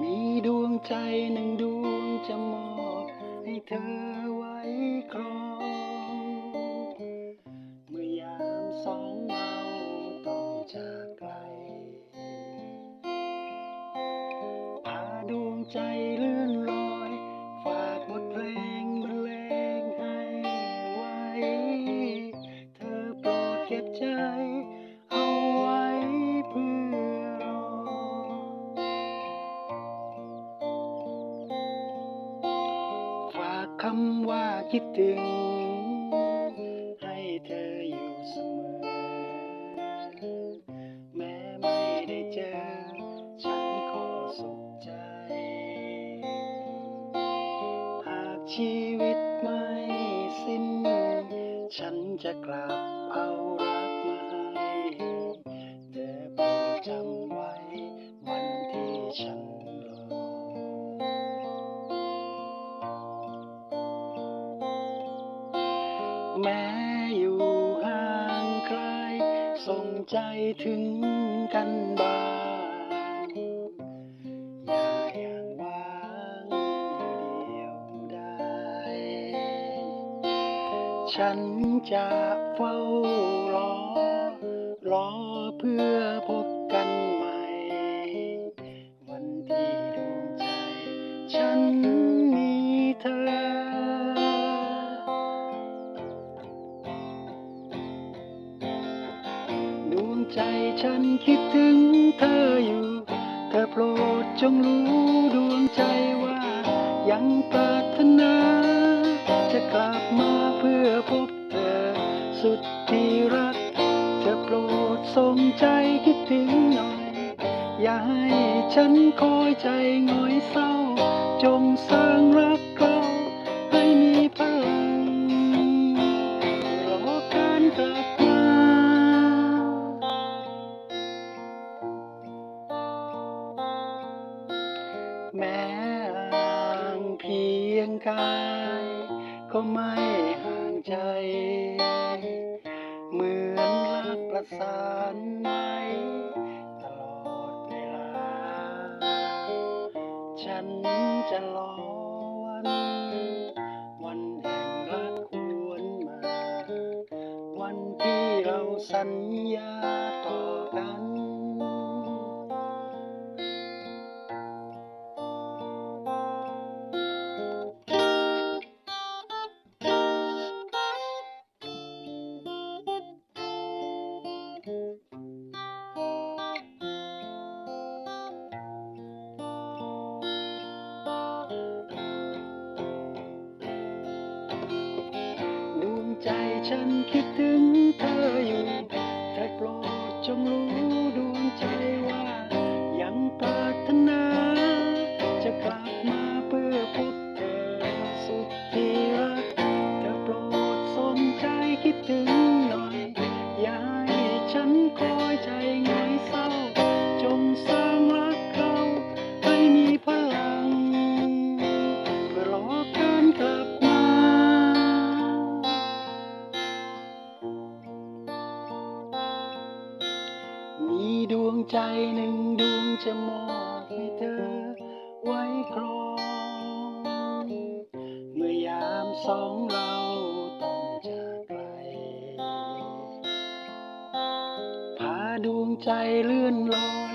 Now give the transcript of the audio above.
มีดวงใจหนึ่งดวงจะมอบให้เธอไว้ครอง เมื่อยามสองเราต้องจากไกลพาดวงใจเลื่อนลอย ฝากบทเพลงบรรเลงให้ไว้ เธอโปรดเก็บใจ คำว่าคิดถึง ให้เธออยู่เสมอ แม้ไม่ได้เจอ ฉันก็สุขใจ หากชีวิตไม่สิ้น ฉันจะกลับเอา แม้อยู่ห่างไกล ส่งใจถึงกันบ้างอย่าอย่างว่างเดียวได้ ฉันจะเฝ้ารอ รอเพื่อพบ ใจฉันคิดถึงเธออยู่ เธอโปรดจงรู้ดวงใจว่า ยังปรารถนา จะกลับมาเพื่อพบเธอ สุดที่รัก เธอโปรดส่งใจคิดถึงหน่อย อย่าให้ฉันคอยใจงอยเศร้า จงสร้างรัก กาย ก็ไม่ห่างใจ เหมือนรักประสานไว้ตลอดเวลา ฉันจะรอวัน วันแห่งรักควรมา วันที่เราสัญญาต่อกัน ฉันคิดถึงเธออยู่ แต่โปรดจงรู้ดวงใจว่า วงใจหนึ่งดวงจะมอบให้เธอไว้ครองเมื่อยามสองเราต้องจากไกล พาดวงใจเลื่อนลอย